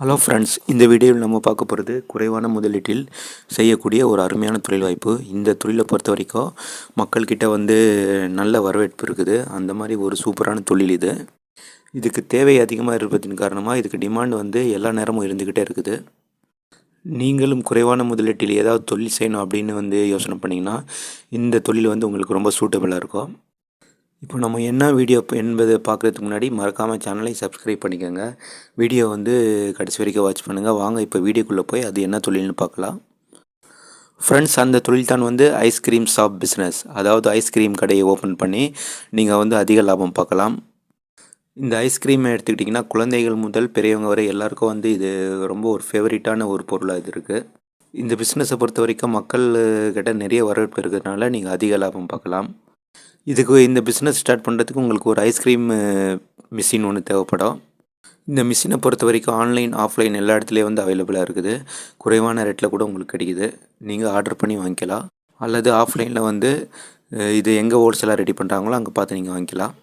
Hello friends இந்த வீடியோவில் நம்ம பார்க்க போகிறது குறைவான முதலீட்டில் செய்யக்கூடிய ஒரு அருமையான தொழில் வாய்ப்பு இந்த தொழிலை பொறுத்த வரைக்கும் மக்கள்கிட்ட வந்து நல்ல வரவேற்பு இருக்குது. அந்த மாதிரி ஒரு சூப்பரான தொழில் இது. இதுக்கு தேவை அதிகமாக இருப்பதின் காரணமாக இதுக்கு டிமாண்ட் வந்து எல்லா நேரமும் இருந்துக்கிட்டே இருக்குது. நீங்களும் குறைவான முதலீட்டில் ஏதாவது தொழில் செய்யணும் அப்படின்னு வந்து யோசனை பண்ணிங்கன்னா இந்த தொழில் வந்து உங்களுக்கு ரொம்ப சூட்டபிளாக இருக்கும். இப்போ நம்ம என்ன வீடியோ என்பதை பார்க்குறதுக்கு முன்னாடி மறக்காமல் சேனலை சப்ஸ்கிரைப் பண்ணிக்கோங்க. வீடியோ வந்து கடைசி வரைக்கும் வாட்ச் பண்ணுங்கள் வாங்க இப்போ வீடியோக்குள்ளே போய் அது என்ன தொழில்னு பார்க்கலாம். ஃப்ரெண்ட்ஸ் அந்த தொழில் தான் வந்து ஐஸ்கிரீம் ஷாப் பிஸ்னஸ் அதாவது ஐஸ்கிரீம் கடையை ஓப்பன் பண்ணி நீங்கள் வந்து அதிக லாபம் பார்க்கலாம். இந்த ஐஸ்கிரீமை எடுத்துக்கிட்டிங்கன்னா குழந்தைகள் முதல் பெரியவங்க வரை எல்லாருக்கும் வந்து இது ரொம்ப ஒரு ஃபேவரட்டான ஒரு பொருளாக இது இருக்குது இந்த பிஸ்னஸை பொறுத்த வரைக்கும் மக்கள்கிட்ட நிறைய வரவேற்பு இருக்கிறதுனால நீங்கள் அதிக லாபம் பார்க்கலாம். இதுக்கு இந்த பிஸ்னஸ் ஸ்டார்ட் பண்ணுறதுக்கு உங்களுக்கு ஒரு ஐஸ்கிரீம் மிஷின் ஒன்று தேவைப்படும். இந்த மிஷினை பொறுத்த வரைக்கும் ஆன்லைன் ஆஃப்லைன் எல்லா இடத்துலையும் வந்து அவைலபிளாக இருக்குது. குறைவான ரேட்டில் கூட உங்களுக்கு கிடைக்குது. நீங்கள் ஆர்டர் பண்ணி வாங்கிக்கலாம். அல்லது ஆஃப்லைனில் வந்து இது எங்கே ஹோல்சேலாக ரெடி பண்ணுறாங்களோ அங்கே பார்த்து நீங்கள் வாங்கிக்கலாம்.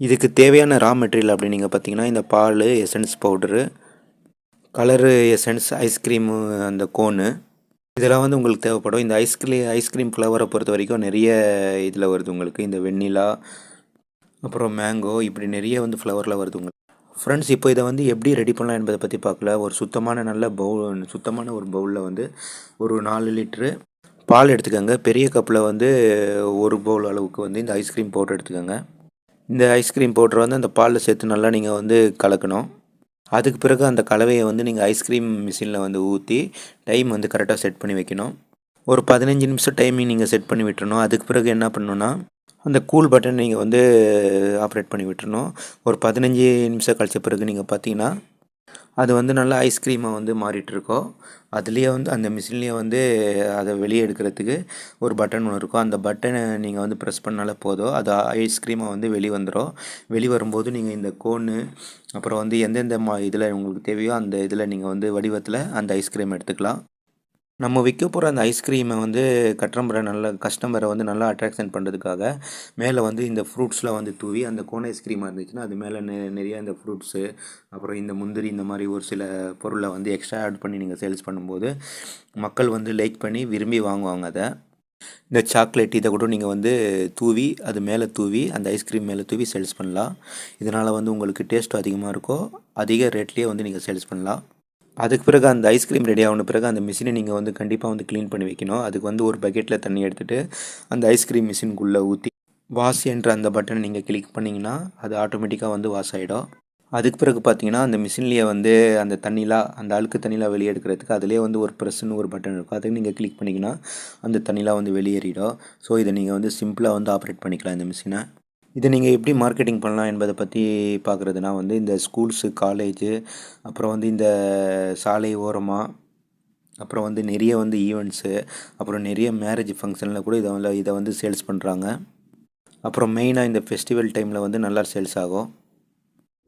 இதுக்கு தேவையான ரா மெட்டீரியல் அப்படின்னு நீங்கள் பார்த்தீங்கன்னா இந்த பால் essence powder colour essence ice cream அந்த கோனு இதெல்லாம் வந்து உங்களுக்கு தேவைப்படும். இந்த ஐஸ்கிரீம் ஐஸ்கிரீம் ஃப்ளவரை பொறுத்த வரைக்கும் நிறைய இதில் வருது உங்களுக்கு. இந்த வெண்ணிலா அப்புறம் மேங்கோ இப்படி நிறைய வந்து ஃப்ளவரில் வருது உங்களுக்கு. ஃப்ரெண்ட்ஸ் இப்போ இதை வந்து எப்படி ரெடி பண்ணலாம் என்பதை பற்றி பார்க்கல. ஒரு சுத்தமான நல்ல பவுல் சுத்தமான ஒரு பவுலில் வந்து ஒரு நாலு லிட்ரு பால் எடுத்துக்கோங்க. பெரிய கப்பில் வந்து ஒரு பவுல் அளவுக்கு வந்து இந்த ஐஸ்கிரீம் பவுடர் எடுத்துக்கோங்க. இந்த ஐஸ்கிரீம் பவுடர் வந்து அந்த பாலில் சேர்த்து நல்லா நீங்கள் வந்து கலக்கணும். அதுக்கு பிறகு அந்த கலவையை வந்து நீங்கள் ஐஸ்கிரீம் மிஷினில் வந்து ஊற்றி டைம் வந்து கரெக்டாக செட் பண்ணி வைக்கணும். ஒரு பதினஞ்சு நிமிஷம் டைமிங் நீங்கள் செட் பண்ணி விட்டுறணும். அதுக்கு பிறகு என்ன பண்ணணுன்னா அந்த கூல் பட்டன் நீங்கள் வந்து ஆப்ரேட் பண்ணி விட்டுறணும். ஒரு பதினஞ்சு நிமிஷம் கழிச்ச பிறகு நீங்கள் பார்த்தீங்கன்னா அது வந்து நல்லா ஐஸ்கிரீமாக வந்து மாறிட்டுருக்கோம் அதுலேயே வந்து அந்த மிஷின்லேயே வந்து அதை வெளியே எடுக்கிறதுக்கு ஒரு பட்டன் ஒன்று இருக்கும். அந்த பட்டனை நீங்கள் வந்து ப்ரெஸ் பண்ணாலே போதும். அது ஐஸ்கிரீமாக வந்து வெளியே வந்துடும் வெளி வரும்போது நீங்கள் இந்த கோனு அப்புறம் வந்து எந்தெந்த மா இதில் உங்களுக்கு தேவையோ அந்த இதில் நீங்கள் வந்து வடிவத்தில் அந்த ஐஸ்கிரீம் எடுத்துக்கலாம். நம்ம விற்க போகிற அந்த ஐஸ்கிரீமை வந்து கட்டம்பரை நல்ல கஸ்டமரை வந்து நல்லா அட்ராக்ஷன் பண்ணுறதுக்காக மேலே வந்து இந்த ஃப்ரூட்ஸ்லாம் வந்து தூவி அந்த கோன் ஐஸ்கிரீமாக இருந்துச்சுன்னா அது மேலே நெ நிறையா இந்த ஃப்ரூட்ஸு அப்புறம் இந்த முந்திரி இந்த மாதிரி ஒரு சில பொருளை வந்து எக்ஸ்ட்ரா ஆட் பண்ணி நீங்கள் சேல்ஸ் பண்ணும்போது மக்கள் வந்து லைக் பண்ணி விரும்பி வாங்குவாங்க அதை. இந்த சாக்லேட் இதை கூட நீங்கள் வந்து தூவி அது மேலே தூவி அந்த ஐஸ்கிரீம் மேலே தூவி சேல்ஸ் பண்ணலாம். இதனால் வந்து உங்களுக்கு டேஸ்ட்டும் அதிகமாக இருக்கும் அதிக ரேட்லேயே வந்து நீங்கள் சேல்ஸ் பண்ணலாம். அதுக்கு பிறகு அந்த ஐஸ்கிரீம் ரெடி ஆன பிறகு அந்த மிஷினை நீங்கள் வந்து கண்டிப்பாக வந்து க்ளீன் பண்ணி வைக்கணும். அதுக்கு வந்து ஒரு பக்கெட்டில் தண்ணி எடுத்துகிட்டு அந்த ஐஸ்கிரீம் மிஷினுக்குள்ளே ஊற்றி வாஷ் என்ற அந்த பட்டனை நீங்கள் கிளிக் பண்ணிங்கன்னா அது ஆட்டோமேட்டிக்காக வந்து வாஷ் ஆகிடும் அதுக்கு பிறகு பார்த்தீங்கன்னா அந்த மிஷின்லேயே வந்து அந்த தண்ணிலாம் அந்த அழுக்கு தண்ணிலாம் வெளியே எடுக்கிறதுக்கு அதிலே வந்து ஒரு ப்ரெஸ்ஸுன்னு ஒரு பட்டன் இருக்கும். அதுக்கு நீங்கள் கிளிக் பண்ணிங்கன்னா அந்த தண்ணிலாம் வந்து வெளியேறிடும். ஸோ இதை நீங்கள் வந்து சிம்பிளாக வந்து ஆப்ரேட் பண்ணிக்கலாம் இந்த மிஷினை இதை நீங்கள் எப்படி மார்க்கெட்டிங் பண்ணலாம் என்பதை பற்றி பார்க்குறதுனா வந்து இந்த ஸ்கூல்ஸு காலேஜு அப்புறம் வந்து இந்த சாலை ஓரமாக அப்புறம் வந்து நிறைய வந்து ஈவெண்ட்ஸு அப்புறம் நிறைய மேரேஜ் ஃபங்க்ஷனில் கூட இதை இதை வந்து சேல்ஸ் பண்ணுறாங்க அப்புறம் மெயினாக இந்த ஃபெஸ்டிவல் டைமில் வந்து நல்லா சேல்ஸ் ஆகும்.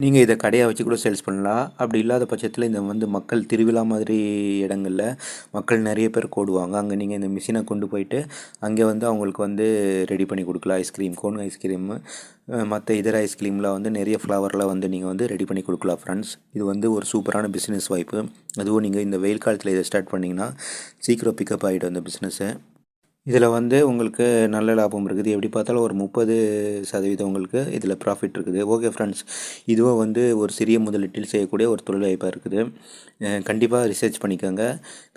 நீங்கள் இதை கடையாக வச்சு கூட சேல்ஸ் பண்ணலாம். அப்படி இல்லாத பட்சத்தில் இந்த வந்து மக்கள் திருவிழா மாதிரி இடங்களில் மக்கள் நிறைய பேர் கோடுவாங்க. அங்கே நீங்கள் இந்த மிஷினை கொண்டு போயிட்டு அங்கே வந்து அவங்களுக்கு வந்து ரெடி பண்ணி கொடுக்கலாம். ஐஸ்கிரீம் கோன் ஐஸ்கிரீமு மற்ற இதர ஐஸ்கிரீமில் வந்து நிறைய ஃப்ளவரில் வந்து நீங்கள் வந்து ரெடி பண்ணி கொடுக்கலாம் ஃப்ரெண்ட்ஸ் இது வந்து ஒரு சூப்பரான பிஸ்னஸ் வாய்ப்பு. அதுவும் நீங்கள் இந்த வெயில் காலத்தில் இதை ஸ்டார்ட் பண்ணிங்கன்னா சீக்கிரம் பிக்கப் ஆகிடும் அந்த பிஸ்னஸ்ஸை இதில் வந்து உங்களுக்கு நல்ல லாபம் இருக்குது. எப்படி பார்த்தாலும் ஒரு முப்பது சதவீதம் உங்களுக்கு இதில் ப்ராஃபிட் இருக்குது. ஓகே ஃப்ரெண்ட்ஸ் இதுவும் வந்து ஒரு சிறிய முதலீட்டில் செய்யக்கூடிய ஒரு தொழில் வாய்ப்பாக இருக்குது. கண்டிப்பாக ரிசர்ச் பண்ணிக்கோங்க.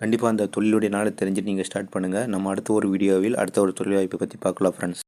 கண்டிப்பாக அந்த தொழிலுடைய நாளை தெரிஞ்சு நீங்கள் ஸ்டார்ட் பண்ணுங்கள் நம்ம அடுத்த ஒரு வீடியோவில் அடுத்த ஒரு தொழில் வாய்ப்பை பற்றி பார்க்கலாம் ஃப்ரெண்ட்ஸ்